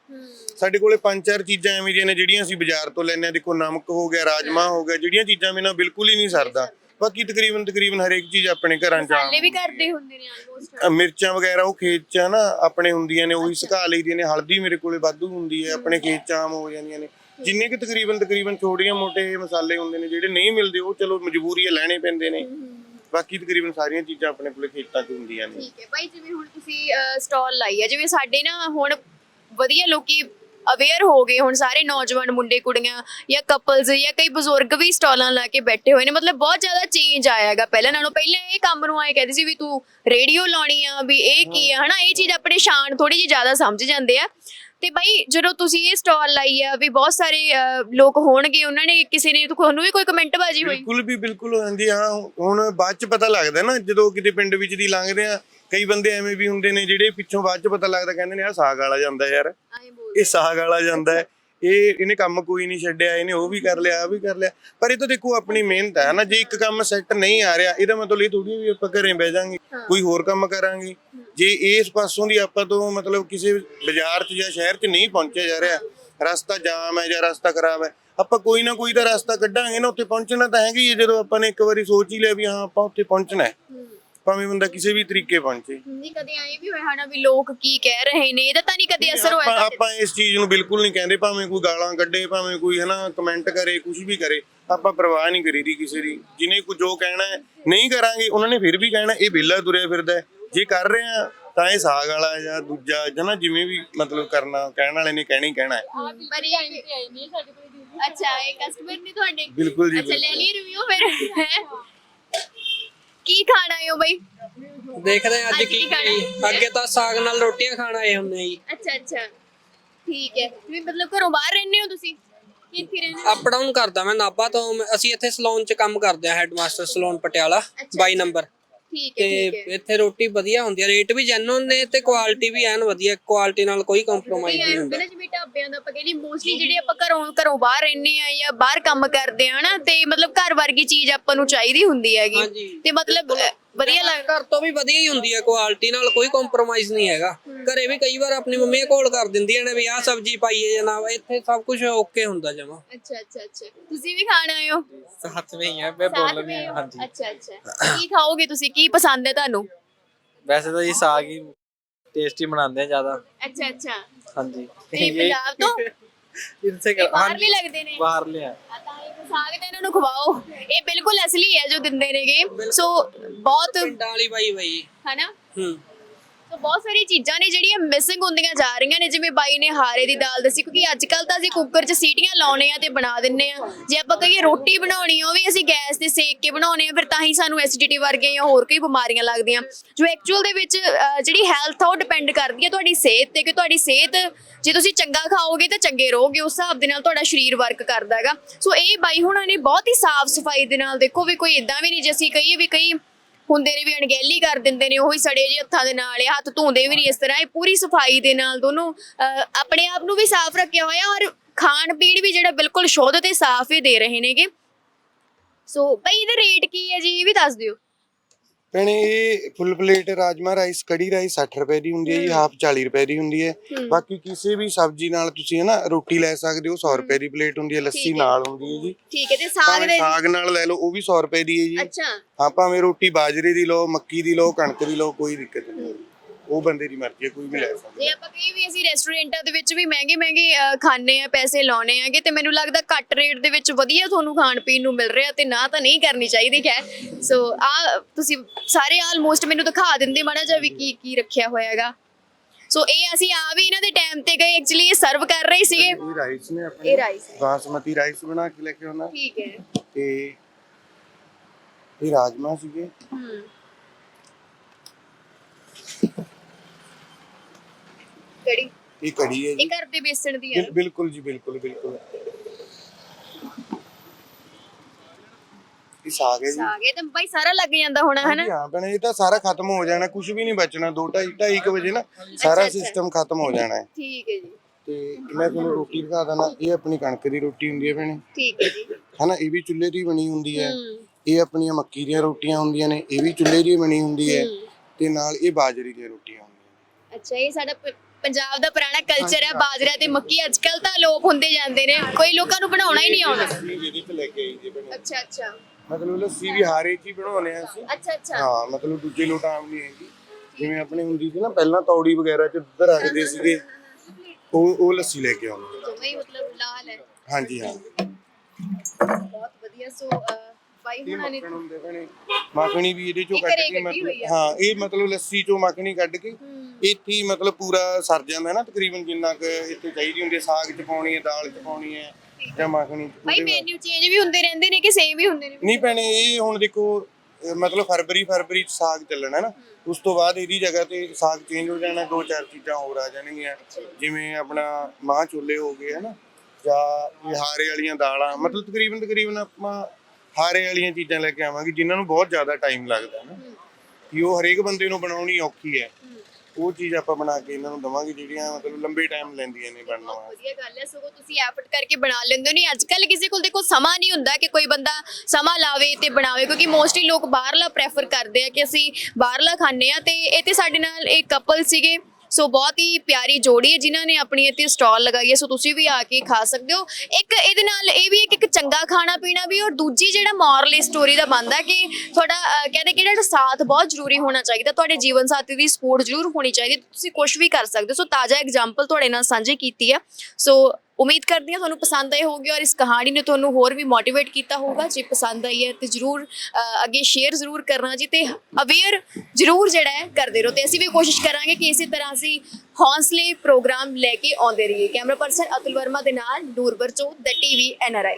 ਸਾਡੇ ਕੋਲੇ ਪੰਜ ਚਾਰ ਚੀਜ਼ਾਂ ਐਵੇਂ ਦੀਆਂ ਨੇ ਜਿਹੜੀਆਂ ਅਸੀਂ ਬਾਜ਼ਾਰ ਤੋਂ ਲੈਂਦੇ ਆ ਦੇਖੋ ਨਮਕ ਹੋ ਗਿਆ ਰਾਜਮਾ ਹੋ। ਗਿਆ ਜਿਹੜੀਆਂ ਚੀਜ਼ਾਂ ਬਿਨਾਂ ਬਿਲਕੁਲ ਹੀ ਨਹੀਂ ਸਰਦਾ। ਬਾਕੀ ਤਕਰੀਬਨ ਤਕਰੀਬਨ ਹਰੇਕ ਚੀਜ਼ ਆਪਣੇ ਘਰਾਂ ਚ
ਮਸਾਲੇ ਵੀ ਕਰਦੇ ਹੁੰਦੇ ਨੇ ਆਲਮੋਸਟ
ਮਿਰਚਾਂ ਵਗੈਰਾ ਉਹ ਖੇਤ ਚ ਨਾ ਆਪਣੇ ਹੁੰਦੀਆਂ ਨੇ ਉਹੀ ਸੁਕਾ ਲਈਦੀਆਂ ਨੇ। ਹਲਦੀ ਮੇਰੇ ਕੋਲੇ ਵਾਧੂ ਹੁੰਦੀ ਹੈ ਆਪਣੇ ਖੇਤ ਚ ਆਮ ਹੋ ਜਾਂਦੀਆਂ ਨੇ। ਜਿੰਨੇ ਕਿ ਤਕਰੀਬਨ ਤਕਰੀਬਨ ਛੋਟੀਆਂ ਮੋਟੇ ਮਸਾਲੇ ਹੁੰਦੇ ਨੇ ਜਿਹੜੇ ਨਹੀਂ ਮਿਲਦੇ ਉਹ ਚਲੋ ਮਜਬੂਰੀ ਹੈ ਲੈਣੇ ਪੈਂਦੇ ਨੇ। ਬਾਕੀ ਤਕਰੀਬਨ ਸਾਰੀਆਂ ਚੀਜ਼ਾਂ ਆਪਣੇ ਕੋਲੇ ਖੇਤਾਂ ਚ ਹੁੰਦੀਆਂ ਨੇ।
ਠੀਕ ਹੈ। ਭਾਈ ਜਿਵੇਂ ਹੁਣ ਤੁਸੀਂ ਸਟਾਲ ਲਾਈ ਹੈ ਜਿਵੇਂ ਸਾਡੇ ਨਾ ਹੁਣ ਵਧੀਆ ਲੋਕੀ ਅਵੇਅਰ ਹੋ ਗਏ ਹੁਣ ਸਾਰੇ ਨੌਜਵਾਨ ਮੁੰਡੇ, ਕੁੜੀਆਂ ਜਾਂ ਕਪਲਸ ਜਾਂ ਕਈ ਬਜ਼ੁਰਗ ਵੀ ਸਟਾਲਾਂ ਲਾ ਕੇ ਬੈਠੇ ਹੋਏ ਨੇ। ਮਤਲਬ ਬਹੁਤ ਜ਼ਿਆਦਾ ਚੇਂਜ ਆਇਆਗਾ ਪਹਿਲਾਂ ਨਾਲੋਂ ਪਹਿਲਾਂ ਇਹ ਕੰਮ ਨੂੰ ਆਏ ਕਹਿੰਦੇ ਸੀ ਵੀ ਤੂੰ ਰੇਡੀਓ ਲਾਉਣੀ ਆ, ਵੀ ਇਹ ਕੀ ਆ, ਹਨਾ? ਇਹ ਚੀਜ਼ ਆਪਣੇ ਸ਼ਾਨ ਥੋੜੀ ਜਿਹੀ ਜ਼ਿਆਦਾ ਸਮਝ ਜਾਂਦੇ ਆ। ਤੇ ਬਾਈ ਜਦੋਂ ਤੁਸੀਂ ਇਹ ਸਟਾਲ ਲਾਈ ਆ ਵੀ ਬਹੁਤ ਸਾਰੇ ਅਹ, ਲੋਕ ਹੋਣਗੇ ਉਹਨਾਂ ਨੇ ਕਿਸੇ ਨੇ ਤੁਹਾਨੂੰ ਵੀ ਕੋਈ ਕਮੈਂਟ ਬਾਜੀ ਹੋਈ?
ਬਿਲਕੁਲ ਵੀ ਬਿਲਕੁਲ ਹੋ ਜਾਂਦੀ ਹਾਂ ਹੁਣ ਬਾਅਦ ਚ ਪਤਾ ਲੱਗਦਾ ਨਾ ਜਦੋਂ ਕਿਤੇ ਪਿੰਡ ਵਿੱਚ ਦੀ ਲੰਘਦੇ ਆ ਕਈ ਬੰਦੇ ਐਵੇਂ ਵੀ ਹੁੰਦੇ ਨੇ ਜਿਹੜੇ ਪਿੱਛੋਂ ਬਾਅਦ ਚ ਪਤਾ ਲੱਗਦਾ ਕਹਿੰਦੇ ਨੇ ਆ ਸਾਗ ਵਾਲਾ ਜਾਂਦਾ ਯਾਰ। ਇਹ ਸਾਗ ਵਾਲਾ ਜਾਂਦਾ ਹੈ। ਇਹ ਇਹਨੇ ਕੰਮ ਕੋਈ ਨਹੀਂ ਛੱਡਿਆ ਇਹਨੇ ਉਹ ਵੀ ਕਰ ਲਿਆ ਆ ਵੀ ਕਰ ਲਿਆ। ਪਰ ਇਹ ਤਾਂ ਦੇਖੋ ਆਪਣੀ ਮਿਹਨਤ ਹੈ ਨਾ ਜੇ ਇੱਕ ਕੰਮ ਸੈੱਟ ਨਹੀਂ ਆ ਰਿਹਾ ਇਹਦਾ ਮਤਲਬ ਇਹ ਥੋੜੀ ਵੀ ਆਪਾਂ ਘਰੇ ਬਹਿ ਜਾਾਂਗੇ ਕੋਈ ਹੋਰ ਕੰਮ ਕਰਾਂਗੇ। ਜੇ ਇਸ ਪਾਸੋਂ ਦੀ ਆਪਾਂ ਤੋਂ ਮਤਲਬ ਕਿਸੇ ਬਾਜ਼ਾਰ 'ਚ ਜਾਂ ਸ਼ਹਿਰ 'ਚ ਨਹੀਂ ਪਹੁੰਚਿਆ ਜਾ ਰਿਹਾ ਰਸਤਾ ਜਾਮ ਹੈ ਜਾਂ ਰਸਤਾ ਖਰਾਬ ਹੈ ਆਪਾਂ ਕੋਈ ਨਾ ਕੋਈ ਤਾਂ ਰਸਤਾ ਕੱਢਾਂਗੇ ਨਾ ਉੱਥੇ ਪਹੁੰਚਣਾ ਤਾਂ ਹੈਗਾ ਹੀ ਹੈ ਜਦੋਂ ਆਪਾਂ ਨੇ ਇੱਕ ਵਾਰੀ ਸੋਚ ਹੀ ਲਿਆ ਵੀ ਹਾਂ ਆਪਾਂ ਉੱਥੇ ਪਹੁੰਚਣਾ ਹੈ। ਭਾਵੇਂ ਬੰਦਾ ਕਿਸੇ ਵੀ ਤਰੀਕੇ ਪਹੁੰਚੇ
ਨਹੀਂ ਕਦੇ ਆਏ ਵੀ ਹੋਇਆ ਹਨਾ ਵੀ ਲੋਕ ਕੀ ਕਹਿ ਰਹੇ ਨੇ ਇਹਦਾ ਤਾਂ ਨਹੀਂ ਕਦੇ ਅਸਰ ਹੋਇਆ
ਆਪਾਂ ਇਸ ਚੀਜ਼ ਨੂੰ ਬਿਲਕੁਲ ਨਹੀਂ ਕਹਿੰਦੇ ਭਾਵੇਂ ਕੋਈ ਗਾਲਾਂ ਕੱਢੇ ਭਾਵੇਂ ਕੋਈ ਹਨਾ ਕਮੈਂਟ ਕਰੇ ਕੁਝ ਵੀ ਕਰੇ ਆਪਾਂ ਪਰਵਾਹ ਨਹੀਂ ਕਰੀਦੀ ਕਿਸੇ ਦੀ। ਜਿਹਨੇ ਕੋ ਜੋ ਕਹਿਣਾ ਹੈ ਨਹੀਂ ਕਰਾਂਗੇ ਉਹਨਾਂ ਨੇ ਫਿਰ ਵੀ ਕਹਿਣਾ ਇਹ ਵਿਹਲਾ ਤੁਰਿਆ ਫਿਰਦਾ ਹੈ। ਜੇ ਕਰ ਰਹੇ ਆ ਤਾਂ ਇਹ ਸਾਗ ਵਾਲਾ ਜਾਂ ਦੂਜਾ ਜਨਾ ਜਿਵੇਂ ਵੀ ਮਤਲਬ ਕਰਨਾ ਕਹਿਣ ਵਾਲੇ ਨੇ ਕਹਿਣਾ ਹੀ ਕਹਿਣਾ ਹੈ।
ਪਰ ਇਹ ਅੱਛਾ ਇਹ ਕਸਟਮਰ ਨਹੀਂ ਤੁਹਾਡੇ?
ਬਿਲਕੁਲ ਜੀ
ਅੱਛਾ ਲੈ ਲਈ ਰਿਵਿਊ ਫਿਰ। ਹੈਂ? ਕੀ ਖਾਣਾ ਹੈ ਉਹ ਬਈ?
ਦੇਖਦੇ ਹਾਂ ਅੱਜ ਕੀ
ਖਾਣਾ?
ਅੱਗੇ ਤਾਂ ਸਾਗ ਨਾਲ ਰੋਟੀਆਂ ਖਾਣ ਆਏ ਹੁੰਦੇ ਆ ਜੀ।
ਅੱਛਾ ਅੱਛਾ। ਠੀਕ ਹੈ। ਤੁਸੀਂ ਮਤਲਬ ਘਰੋਂ ਬਾਹਰ ਰਹਿੰਦੇ ਹੋ ਤੁਸੀਂ? ਕਿ ਇੱਥੇ ਰਹਿੰਦੇ ਹੋ?
ਅਪ ਡਾਊਨ ਕਰਦਾ ਮੈਂ ਨਾਭਾ ਤੋਂ ਮੈਂ- ਅਸੀਂ ਇੱਥੇ ਸਲੂਨ 'ਚ ਕੰਮ ਕਰਦੇ ਆ ਹੈਡਮਾਸਟਰ ਸਲੂਨ ਪਟਿਆਲਾ 22 ਨੰਬਰ।
ਠੀਕ ਹੈ
ਤੇ
ਠੀਕ ਹੈ।
ਇੱਥੇ ਰੋਟੀ ਵਧੀਆ ਹੁੰਦੀ ਆ ਰੇਟ ਵੀ ਜੈਨੂਨ ਨੇ ਤੇ ਕੁਆਲਿਟੀ ਵੀ ਐਨ ਵਧੀਆ ਕੁਆਲਿਟੀ ਨਾਲ ਕੋਈ ਕੰਪਰੋਮਾਈਜ਼ ਨਹੀਂ ਹੁੰਦਾ।
ਹੁੰਦਾ ਨਾ ਜਿਵੇਂ ਢਾਬਿਆਂ ਦਾ ਆਪਾਂ ਕਹਿੰਦੇ ਮੋਸਟਲੀ ਜਿਹੜੇ ਆਪਾਂ ਘਰੋਂ ਘਰੋਂ ਬਾਹਰ ਰਹਿੰਦੇ ਆ ਜਾਂ ਬਾਹਰ ਕੰਮ ਕਰਦੇ ਆ ਹਨਾ ਤੇ ਮਤਲਬ ਘਰ ਵਰਗੀ ਚੀਜ਼ ਆਪਾਂ ਨੂੰ ਚਾਹੀਦੀ ਹੁੰਦੀ ਹੈਗੀ।
ਹਾਂਜੀ।
ਤੇ ਮਤਲਬ ਵਧੀਆ ਲੱਗਦਾ।
ਘਰ ਤੋਂ ਵੀ ਵਧੀਆ ਹੀ ਹੁੰਦੀ ਹੈ ਕੁਆਲਿਟੀ ਨਾਲ ਕੋਈ ਕੰਪਰੋਮਾਈਜ਼ ਨਹੀਂ ਹੈਗਾ। ਘਰੇ ਵੀ ਕਈ ਵਾਰ ਆਪਣੀ ਮੰਮੀ ਕੋਲ ਕਰ ਦਿੰਦੀਆਂ ਨੇ ਵੀ ਆਹ ਸਬਜ਼ੀ ਪਾਈਏ ਜਾਂ ਨਾ ਇੱਥੇ ਸਭ ਕੁਝ ਓਕੇ ਹੁੰਦਾ ਜਮਾ।
ਅੱਛਾ ਅੱਛਾ ਅੱਛਾ। ਤੁਸੀਂ ਵੀ ਖਾਣ ਆਏ ਹੋ?
ਹੱਥ ਵਿੱਚ ਹੀ ਹੈ ਮੈਂ
ਸਾਥ
ਬੋਲ
ਮੇਂ
ਨਹੀਂ
ਹੋ?
ਹਾਂਜੀ।
ਅੱਛਾ ਅੱਛਾ। ਕੀ ਖਾਓਗੇ ਤੁਸੀਂ? ਕੀ ਪਸੰਦ ਹੈ ਤੁਹਾਨੂੰ?
ਵੈਸੇ ਤਾਂ ਜੀ ਸਾਗ ਹੀ ਟੇਸਟੀ ਬਣਾਉਂਦੇ ਆ ਜ਼ਿਆਦਾ।
ਅੱਛਾ ਅੱਛਾ।
ਹਾਂਜੀ।
ਤੇ ਪੰਜਾਬ ਤੋਂ? [LAUGHS]
ਇਨਸੇ
ਲੱਗਦੇ ਨੇ।
ਬਾਹਰ ਲਿਆ।
ਆ ਤਾਂ ਇਹ ਸਾਗ ਤੇ ਇਹਨਾਂ ਨੂੰ ਖਵਾਓ। ਇਹ ਬਿਲਕੁਲ ਅਸਲੀ ਹੈ ਜੋ ਦਿੰਦੇ ਨੇਗੇ। ਸੋ ਬਹੁਤ
ਪਿੰਡਾਂ ਵਾਲੀ ਬਾਈ ਬਾਈ।
ਹਨਾ?
ਹੂੰ।
ਸੋ ਬਹੁਤ ਸਾਰੀਆਂ ਚੀਜ਼ਾਂ ਨੇ ਜਿਹੜੀਆਂ ਮਿਸਿੰਗ ਹੁੰਦੀਆਂ ਜਾ ਰਹੀਆਂ ਨੇ, ਜਿਵੇਂ ਬਾਈ ਨੇ ਹਾਰੇ ਦੀ ਦਾਲ ਦੱਸੀ, ਕਿਉਂਕਿ ਅੱਜ ਕੱਲ ਤਾਂ ਅਸੀਂ ਕੁੱਕਰ 'ਚ ਸੀਟੀਆਂ ਲਾਉਣੇ ਆ ਤੇ ਬਣਾ ਦਿੰਨੇ ਆ। ਜੇ ਆਪਾਂ ਕਹੀਏ ਰੋਟੀ ਬਣਾਉਣੀ ਉਹ ਵੀ ਅਸੀਂ ਗੈਸ ਤੇ ਸੇਕ ਕੇ ਬਣਾਉਣੇ ਆ, ਫਿਰ ਤਾਂ ਹੀ ਸਾਨੂੰ ਐਸਿਡਿਟੀ ਵਰਗੀਆਂ ਜਾਂ ਹੋਰ ਕਈ ਬਿਮਾਰੀਆਂ ਲੱਗਦੀਆਂ। ਜੋ ਐਕਚੁਅਲ ਦੇ ਵਿੱਚ ਜਿਹੜੀ ਹੈਲਥ ਆ, ਉਹ ਡਿਪੈਂਡ ਕਰਦੀ ਹੈ ਤੁਹਾਡੀ ਸਿਹਤ ਤੇ, ਕਿ ਤੁਹਾਡੀ ਸਿਹਤ ਜੇ ਤੁਸੀਂ ਚੰਗਾ ਖਾਓਗੇ ਤਾਂ ਚੰਗੇ ਰਹੋਗੇ, ਉਸ ਹਿਸਾਬ ਦੇ ਨਾਲ ਤੁਹਾਡਾ ਸਰੀਰ ਵਰਕ ਕਰਦਾ ਹੈਗਾ। ਸੋ ਇਹ ਬਾਈ ਹੁਣਾਂ ਨੇ ਬਹੁਤ ਹੀ ਸਾਫ਼ ਸਫ਼ਾਈ ਦੇ ਨਾਲ, ਦੇਖੋ ਵੀ ਕੋਈ ਇਦਾਂ ਵੀ ਨਹੀਂ, ਜੇ ਅਸੀਂ ਕਹੀਏ ਵੀ ਕਈ ਹੁੰਦੇ ਨੇ ਵੀ ਅਣਗਹਿਲੀ ਕਰ ਦਿੰਦੇ ਨੇ ਉਹੀ ਸੜੇ ਜਿਹੇ ਹੱਥਾਂ ਦੇ ਨਾਲ ਇਹ ਹੱਥ ਧੋਂਦੇ ਵੀ ਨਹੀਂ ਇਸ ਤਰ੍ਹਾਂ ਇਹ ਪੂਰੀ ਸਫ਼ਾਈ ਦੇ ਨਾਲ ਦੋਨੋਂ ਅਹ, ਆਪਣੇ ਆਪ ਨੂੰ ਵੀ ਸਾਫ਼ ਰੱਖਿਆ ਹੋਇਆ ਔਰ ਖਾਣ ਪੀਣ ਵੀ ਜਿਹੜਾ ਬਿਲਕੁਲ ਸ਼ੁੱਧ ਤੇ ਸਾਫ਼ ਹੀ ਦੇ ਰਹੇ ਨੇਗੇ। ਸੋ ਬਈ ਇਹਦਾ ਰੇਟ ਕੀ ਹੈ ਜੀ ਇਹ ਵੀ ਦੱਸ ਦਿਓ।
ਭੈਣੇ ਇਹ full plate rajma rice kadhi rice 60 ਰੁਪਏ ਦੀ ਹੁੰਦੀ ਹੈ ਜੀ ਹਾਫ 40 ਰੁਪਏ ਦੀ ਹੁੰਦੀ ਹੈ। ਬਾਕੀ ਕਿਸੇ ਵੀ ਸਬਜ਼ੀ ਨਾਲ ਤੁਸੀਂ ਹੈ ਨਾ ਰੋਟੀ ਲੈ ਸਕਦੇ ਹੋ 100 ਰੁਪਏ ਦੀ ਪਲੇਟ ਹੁੰਦੀ ਹੈ ਲੱਸੀ। ਨਾਲ ਹੁੰਦੀ ਹੈ ਜੀ।
ਠੀਕ ਹੈ ਤੇ ਸਾਗ ਦੇ
ਸਾਗ ਨਾਲ ਲੈ ਲਓ ਉਹ ਵੀ 100 ਰੁਪਏ ਦੀ ਹੈ ਜੀ।
ਅੱਛਾ।
ਹਾਂ ਭਾਵੇਂ ਰੋਟੀ ਬਾਜਰੇ ਦੀ ਲਓ ਮੱਕੀ ਦੀ ਲਓ ਕਣਕ ਦੀ ਲਓ ਕੋਈ ਦਿੱਕਤ ਨਹੀਂ। ਉਹ ਬੰਦੇ ਦੀ ਮਰਜ਼ੀ ਹੈ ਕੋਈ ਵੀ ਲੈ ਸਕਦਾ।
ਜੇ ਆਪਾਂ ਕਹੀਏ ਵੀ ਅਸੀਂ ਰੈਸਟੋਰੈਂਟਾਂ ਦੇ ਵਿੱਚ ਵੀ ਮਹਿੰਗੇ ਮਹਿੰਗੇ ਖਾਣੇ ਆ ਪੈਸੇ ਲਾਉਣੇ ਆਗੇ ਤੇ ਮੈਨੂੰ ਲੱਗਦਾ ਘੱਟ ਰੇਟ ਦੇ ਵਿੱਚ ਵਧੀਆ ਤੁਹਾਨੂੰ ਖਾਣ ਪੀਣ ਨੂੰ ਮਿਲ ਰਿਹਾ ਤੇ ਨਾ ਤਾਂ ਨਹੀਂ ਕਰਨੀ ਚਾਹੀਦੀ ਹੈ ਸੋ ਆ ਤੁਸੀਂ ਸਾਰੇ ਆਲਮੋਸਟ ਮੈਨੂੰ ਦਿਖਾ ਦਿੰਦੇ ਮਾੜਾ ਜਿਹਾ ਵੀ ਕੀ ਕੀ ਰੱਖਿਆ ਹੋਇਆ ਹੈਗਾ। ਸੋ ਇਹ ਅਸੀਂ ਆ ਵੀ ਇਹਨਾਂ ਦੇ ਟਾਈਮ ਤੇ ਗਏ ਐਕਚੁਅਲੀ ਇਹ ਸਰਵ ਕਰ ਰਹੇ ਸੀਗੇ।
ਇਹ ਰਾਈਸ ਨੇ ਆਪਣੇ
ਇਹ ਰਾਈਸ
ਬਾਸਮਤੀ ਰਾਈਸ ਬਣਾ ਕੇ ਲੈ ਕੇ ਆਉਣਾ।
ਠੀਕ ਹੈ।
ਤੇ ਇਹ ਰਾਜਮਾ ਸੀਗੇ।
ਹੂੰ। ਕੜੀ।
ਇਹ ਕੜੀ ਹੈ
ਇਹ
ਜੀ
ਘਰ ਦੇ ਬੇਸਣ ਦੀ ਹੈ।
ਬਿਲ- ਬਿਲਕੁਲ ਜੀ ਬਿਲਕੁਲ ਬਿਲਕੁਲ। ਇਹ ਸਾਗ ਹੈ ਜੀ।
ਸਾਗ ਇਹ ਤਾਂ ਬਾਈ ਸਾਰਾ ਲੱਗ ਜਾਂਦਾ ਹੋਣਾ ਹਨਾ?
ਹਾਂਜੀ, ਹਾਂ ਭੈਣੇ ਇਹ ਤਾਂ ਸਾਰਾ ਖਤਮ ਹੋ ਜਾਣਾ ਕੁਝ ਵੀ ਨਹੀਂ ਬਚਣਾ। 2 2:30 2:30 ਵਜੇ ਨਾ ਸਾਰਾ
ਅੱਛਾ।
ਸਿਸਟਮ ਖਤਮ ਹੋ ਜਾਣਾ ਹੈ।
ਠੀਕ ਹੈ ਜੀ।
ਤੇ ਮੈਂ ਤੁਹਾਨੂੰ ਰੋਟੀ ਦਿਖਾ ਦਣਾ ਇਹ ਆਪਣੀ ਕਣਕ ਦੀ ਰੋਟੀ ਹੁੰਦੀ ਹੈ ਭੈਣੇ।
ਠੀਕ ਹੈ ਜੀ।
ਹਨਾ ਇਹ ਵੀ ਚੁੱਲ੍ਹੇ ਦੀ ਬਣੀ ਹੁੰਦੀ ਹੈ।
ਹੂੰ।
ਇਹ ਆਪਣੀਆਂ ਮੱਕੀ ਦੀਆਂ ਰੋਟੀਆਂ ਹੁੰਦੀਆਂ ਨੇ ਇਹ ਵੀ ਚੁੱਲ੍ਹੇ ਦੀ ਬਣੀ ਹੁੰਦੀ ਹੈ।
ਹੂੰ।
ਤੇ ਨਾਲ ਇਹ ਬਾਜਰੀ ਦੀਆਂ ਰੋਟੀਆਂ ਹੁੰਦੀਆਂ
ਅੱਛਾ ਇਹ ਸਾਡਾ ਪ- ਪੰਜਾਬ ਦਾ ਪੁਰਾਣਾ ਕਲਚਰ ਹੈ ਬਾਜਰਾ ਤੇ ਮੱਕੀ। ਅੱਜ ਕੱਲ ਤਾਂ ਲੋਪ ਹੁੰਦੇ ਜਾਂਦੇ ਨੇ। ਕੋਈ ਲੋਕਾਂ ਨੂੰ ਬਣਾਉਣਾ ਹੀ ਨਹੀਂ ਆਉਂਦਾ।
ਲੱਸੀ ਜਿਹਦੇ ਚ ਲੈ ਕੇ ਆਈ ਜੀ ਭੈਣੇ
ਅੱਛਾ ਅੱਛਾ।
ਮਤਲਬ ਲੱਸੀ ਵੀ ਹਾਰੇ ਚ ਹੀ ਬਣਾਉਨੇ ਆ ਅਸੀਂ।
ਅੱਛਾ ਅੱਛਾ।
ਹਾਂ ਮਤਲਬ ਦੂਜੇ ਲੋਟ ਆਮ ਨਹੀਂ ਹੈਗੀ। ਜਿਵੇਂ ਆਪਣੇ ਹੁੰਦੀ ਸੀ ਨਾ ਪਹਿਲਾਂ ਤੌੜੀ ਵਗੈਰਾ ਚ ਦੁੱਧ ਰੱਖਦੇ ਸੀਗੇ। ਉਹ ਉਹ ਲੱਸੀ ਲੈ ਕੇ ਆਉਂਦੇ।
ਹੀ ਮਤਲਬ ਲਾਲ ਹੈ।
ਹਾਂਜੀ ਹਾਂ
ਬਹੁਤ ਵਧੀਆ। ਸੋ ਬਾਈ
ਇਹ
ਹੁਣਾਂ ਨੇ
ਮੱਖਣ ਹੁੰਦੇ ਭੈਣੇ। ਮੱਖਣੀ ਵੀ ਇਹਦੇ ਚੋਂ
ਇਹ
ਕੱਢ
ਘਰੇ
ਕੇ
ਕੱਢੀ ਹੋਈ
ਮਤਲਬ
ਆ।
ਹਾਂ ਇਹ ਮਤਲਬ ਲੱਸੀ ਚੋਂ ਮੱਖਣੀ ਕੱਢ ਕੇ ਇੱਥੇ ਹੀ ਮਤਲਬ ਪੂਰਾ ਸਰ ਜਾਂਦਾ ਨਾ ਤਕਰੀਬਨ ਜਿੰਨਾ ਕੁ ਇੱਥੇ ਚਾਹੀਦੀ ਹੁੰਦੀ ਹੈ। ਸਾਗ ਚ ਪਾਉਣੀ ਹੈ ਦਾਲ ਚ ਪਾਉਣੀ ਹੈ ਜਾਂ ਮੱਖਣੀ ਚ
ਬਾਈ
ਉਹਦੇ
ਮੈਨੂ ਚੇਂਜ ਵੀ ਹੁੰਦੇ ਰਹਿੰਦੇ ਨੇ ਕਿ ਸੇਮ ਹੀ ਹੁੰਦੇ ਨੇ?
ਨਹੀਂ ਭੈਣੇ ਇਹ ਹੁਣ ਦੇਖੋ ਅਹ ਮਤਲਬ ਫਰਵਰੀ ਫਰਵਰੀ ਚ ਸਾਗ ਚੱਲਣਾ ਨਾ ਉਸ ਤੋਂ ਬਾਅਦ ਇਹਦੀ ਜਗ੍ਹਾ ਤੇ ਸਾਗ ਚੇਂਜ ਹੋ ਜਾਣਾ ਦੋ ਚਾਰ ਚੀਜ਼ਾਂ ਹੋਰ ਆ ਜਾਣਗੀਆਂ। ਜਿਵੇਂ ਆਪਣਾ ਮਾਂ ਛੋਲੇ ਹੋ ਗਏ ਹਨਾ ਜਾਂ ਇਹ ਹਾਰੇ ਵਾਲੀਆਂ ਦਾਲਾਂ ਮਤਲਬ ਤਕਰੀਬਨ ਤਕਰੀਬਨ ਆਪਾਂ ਹਾਰੇ ਵਾਲੀਆਂ ਚੀਜ਼ਾਂ ਲੈ ਕੇ ਆਵਾਂਗੇ ਜਿਨ੍ਹਾਂ ਨੂੰ ਬਹੁਤ ਜ਼ਿਆਦਾ ਟਾਈਮ ਲੱਗਦਾ ਨਾ। ਕਿ ਉਹ ਹਰੇਕ ਬੰਦੇ ਨੂੰ ਬਣਾਉਣੀ ਔਖੀ ਹੈ। ਉਹ ਚੀਜ਼ ਆਪਾਂ ਬਣਾ ਕੇ ਇਹਨਾਂ ਨੂੰ ਦਵਾਂਗੇ ਜਿਹੜੀਆਂ ਮਤਲਬ ਲੰਬੇ ਟਾਈਮ ਲੈਂਦੀਆਂ ਨੇ ਬਣਨ ਵਾਸਤੇ।
ਵਧੀਆ ਗੱਲ ਹੈ। ਸਗੋਂ ਤੁਸੀਂ ਐਫਰਟ ਕਰਕੇ ਬਣਾ ਲੈਂਦੇ ਹੋ। ਨਹੀਂ ਅੱਜ ਕੱਲ ਕਿਸੇ ਕੋਲ ਦੇਖੋ ਸਮਾਂ ਨਹੀਂ ਹੁੰਦਾ ਕਿ ਕੋਈ ਬੰਦਾ ਸਮਾਂ ਲਾਵੇ ਤੇ ਬਣਾਵੇ ਕਿਉਂਕਿ ਮੋਸਟਲੀ ਲੋਕ ਬਾਹਰਲਾ ਪ੍ਰੈਫਰ ਕਰਦੇ ਆ ਕਿ ਅਸੀਂ ਬਾਹਰਲਾ ਖਾਂਦੇ ਆ ਤੇ ਇੱਥੇ ਸਾਡੇ ਨਾਲ ਇੱਕ ਕਪਲ ਸੀਗੇ। ਸੋ ਬਹੁਤ ਹੀ ਪਿਆਰੀ ਜੋੜੀ ਹੈ ਜਿਨ੍ਹਾਂ ਨੇ ਆਪਣੀ ਇੱਥੇ ਸਟਾਲ ਲਗਾਈ ਹੈ। ਸੋ ਤੁਸੀਂ ਵੀ ਆ ਕੇ ਖਾ ਸਕਦੇ ਹੋ। ਇੱਕ ਇਹਦੇ ਨਾਲ ਇਹ ਵੀ ਇੱਕ ਇੱਕ ਚੰਗਾ ਖਾਣਾ ਪੀਣਾ ਵੀ ਔਰ ਦੂਜੀ ਜਿਹੜਾ ਮੋਰਲ ਇਸ ਸਟੋਰੀ ਦਾ ਬਣਦਾ ਕਿ ਤੁਹਾਡਾ ਅਹ, ਕਹਿੰਦੇ ਕਿ ਜਿਹੜਾ ਸਾਥ ਬਹੁਤ ਜ਼ਰੂਰੀ ਹੋਣਾ ਚਾਹੀਦਾ ਤੁਹਾਡੇ ਜੀਵਨ ਸਾਥੀ ਦੀ ਸਪੋਰਟ ਜ਼ਰੂਰ ਹੋਣੀ ਚਾਹੀਦੀ ਤੁਸੀਂ ਕੁਝ ਵੀ ਕਰ ਸਕਦੇ ਹੋ। ਸੋ ਤਾਜ਼ਾ ਐਗਜ਼ਾਮਪਲ ਤੁਹਾਡੇ ਨਾਲ ਸਾਂਝੀ ਕੀਤੀ ਹੈ। ਸੋ ਉਮੀਦ ਕਰਦੀ ਹਾਂ ਤੁਹਾਨੂੰ ਪਸੰਦ ਆਈ ਹੋਊਗੀ ਔਰ ਇਸ ਕਹਾਣੀ ਨੇ ਤੁਹਾਨੂੰ ਹੋਰ ਵੀ ਮੋਟੀਵੇਟ ਕੀਤਾ ਹੋਊਗਾ। ਜੇ ਪਸੰਦ ਆਈ ਹੈ ਤੇ ਜਰੂਰ ਅੱਗੇ ਸ਼ੇਅਰ ਜ਼ਰੂਰ ਕਰਨਾ ਜੀ ਤੇ ਅਵੇਅਰ ਜਰੂਰ ਜਿਹੜਾ ਹੈ ਕਰਦੇ ਰਹੋ ਤੇ ਅਸੀਂ ਵੀ ਕੋਸ਼ਿਸ਼ ਕਰਾਂਗੇ ਕਿ ਇਸੇ ਤਰ੍ਹਾਂ ਅਸੀਂ ਹੌਂਸਲੇ ਪ੍ਰੋਗਰਾਮ ਲੈ ਕੇ ਆਉਂਦੇ ਰਹੀਏ। ਕੈਮਰਾ ਪਰਸਨ ਅਤੁਲ ਵਰਮਾ ਦੇ ਨਾਲ ਨੂਰ ਬਰਚੋ ਦ ਟੀਵੀ ਐਨਆਰਆਈ